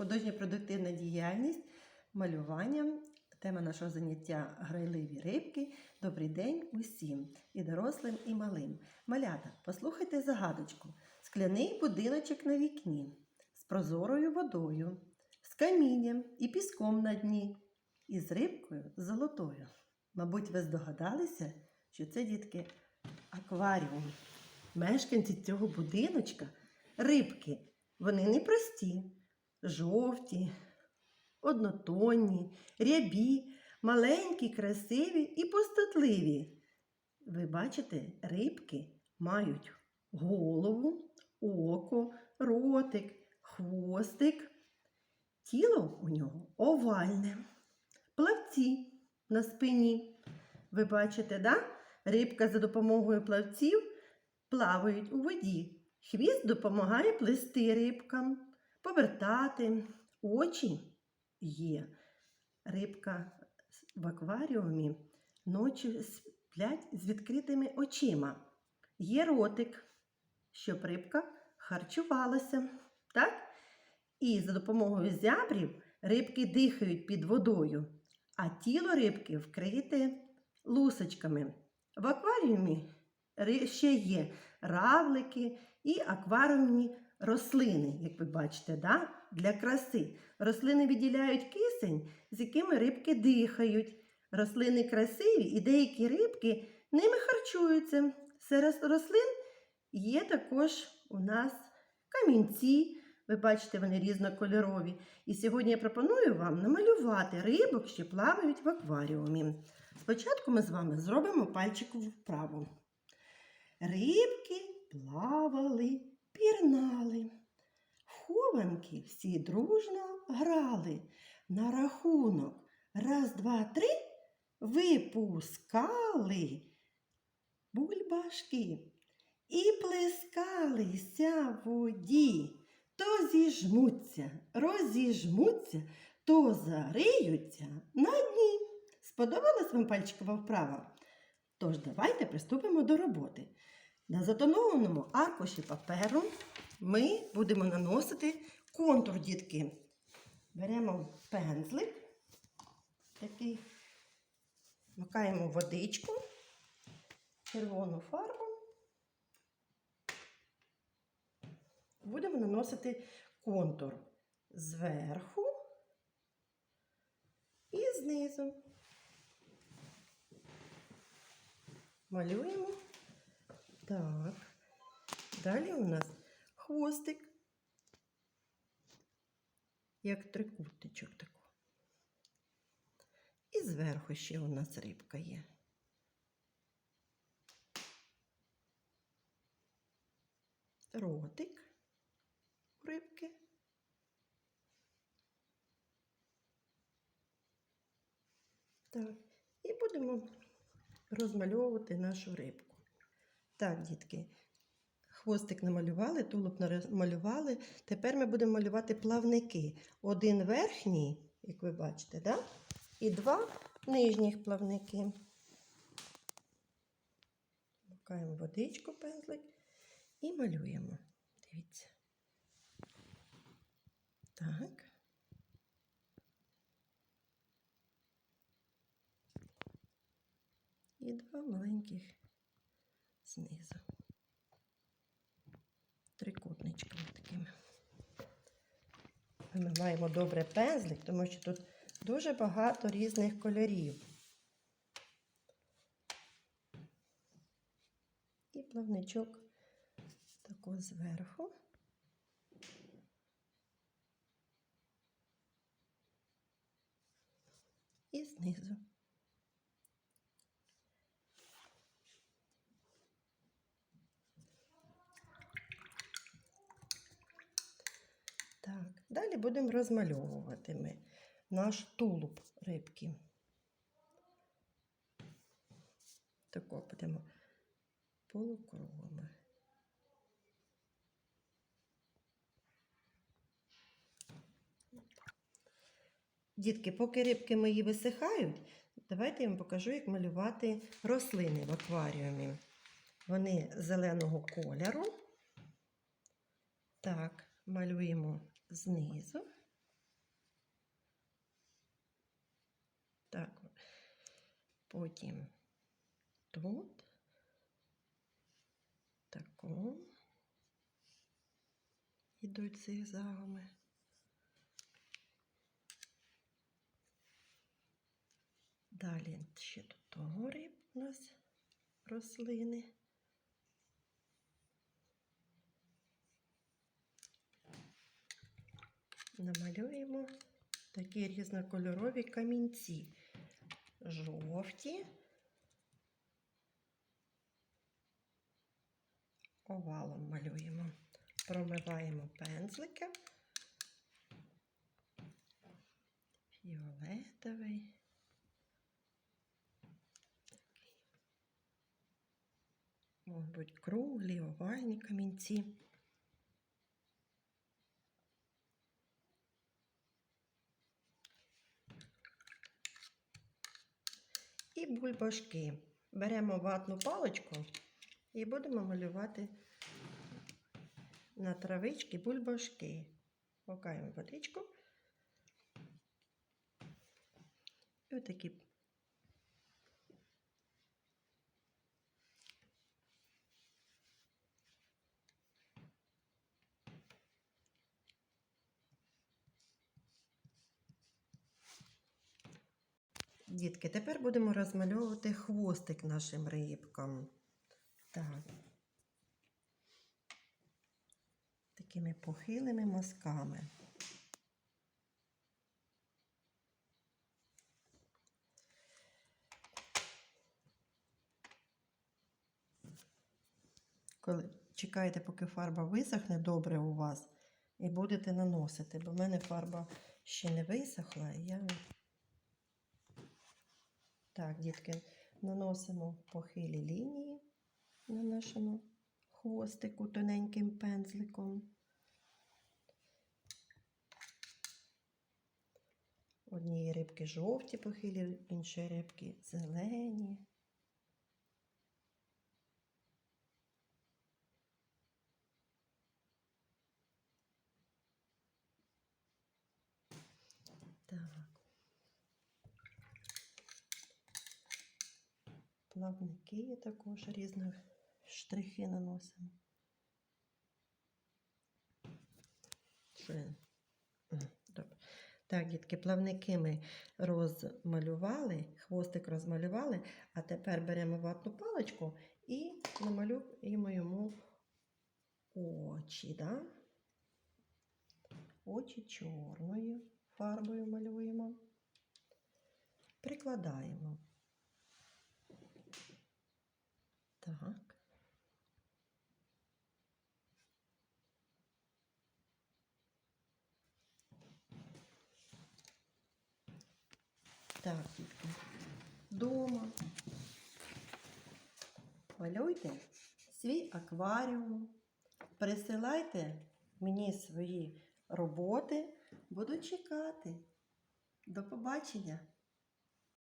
Художньо-продуктивна діяльність, малювання. Тема нашого заняття грайливі рибки. Добрий день усім, і дорослим, і малим. Малята, послухайте загадочку. Скляний будиночок на вікні, з прозорою водою, з камінням і піском на дні, і з рибкою золотою. Мабуть, ви здогадалися, що це дітки акваріум. Мешканці цього будиночка рибки. Вони не прості, жовті, однотонні, рябі, маленькі, красиві і пустотливі. Ви бачите, рибки мають голову, око, ротик, хвостик. Тіло у нього овальне, плавці на спині. Ви бачите, да? рибка за допомогою плавців плавають у воді. Хвіст допомагає плести рибкам, повертати. Очі є. Рибка в акваріумі ночі сплять з відкритими очима. Є ротик, щоб рибка харчувалася. Так? І за допомогою зябрів рибки дихають під водою, а тіло рибки вкрите лусочками. В акваріумі ще є равлики і акваріумні рослини, як ви бачите, да? для краси. Рослини виділяють кисень, з якими рибки дихають. Рослини красиві і деякі рибки ними харчуються. Серед рослин є також у нас камінці. Ви бачите, вони різнокольорові. І сьогодні я пропоную вам намалювати рибок, що плавають в акваріумі. Спочатку ми з вами зробимо пальчикову вправу. Рибки плавали, пірнали. Хованки всі дружно грали. На рахунок раз, два, три випускали бульбашки і плескалися в воді. То зіжмуться, розіжмуться, то зариються на дні. Сподобалась вам пальчикова вправа? Тож давайте приступимо до роботи. На затонованому аркуші паперу ми будемо наносити контур, дітки. Беремо пензлик, такий, макаємо водичку, червону фарбу. Будемо наносити контур зверху і знизу. Малюємо. Так. Далі у нас хвостик, як трикутничок такий. І зверху ще у нас рибка є. Ротик у рибки. Так, і будемо розмальовувати нашу рибку. Так, дітки, хвостик намалювали, тулуб намалювали. Тепер ми будемо малювати плавники. Один верхній, як ви бачите, да? і два нижніх плавники. Макаємо водичку, пензлик і малюємо. Дивіться. Так. І два маленьких знизу. Трикутничками такими. Ми маємо добре пензлик, тому що тут дуже багато різних кольорів. І плавничок тако зверху. І знизу. Так, далі будемо розмальовувати ми наш тулуб рибки. Тако будемо полукровами. Дітки, поки рибки мої висихають, давайте я вам покажу, як малювати рослини в акваріумі. Вони зеленого кольору. Так, малюємо знизу. Так, потім тут, таку йдуть зігзагами. Далі ще до того риб у нас рослини. Намалюємо такі різнокольорові камінці. Жовті, овалом малюємо. Промиваємо пензлики. Фіолетовий. Бути круглі, овальні камінці. Бульбашки. Беремо ватну паличку і будемо малювати на травички бульбашки. Покаємо водичку. І отакі. Дітки, тепер будемо розмальовувати хвостик нашим рибкам. Так. Такими похилими мазками. Коли чекаєте, поки фарба висохне добре у вас, і будете наносити, бо в мене фарба ще не висохла, і я так, дітки, наносимо похилі лінії на нашому хвостику тоненьким пензликом. Однієї рибки жовті похилі, іншої рибки зелені. Так. Плавники також різні штрихи наносимо. Добре. Так, дітки, плавники ми розмалювали, хвостик розмалювали, а тепер беремо ватну паличку і намалюємо йому очі. Да? Очі чорною фарбою малюємо. Прикладаємо. Так. Так, дітки. Дома. Малюйте свій акваріум. Присилайте мені свої роботи. Буду чекати. До побачення!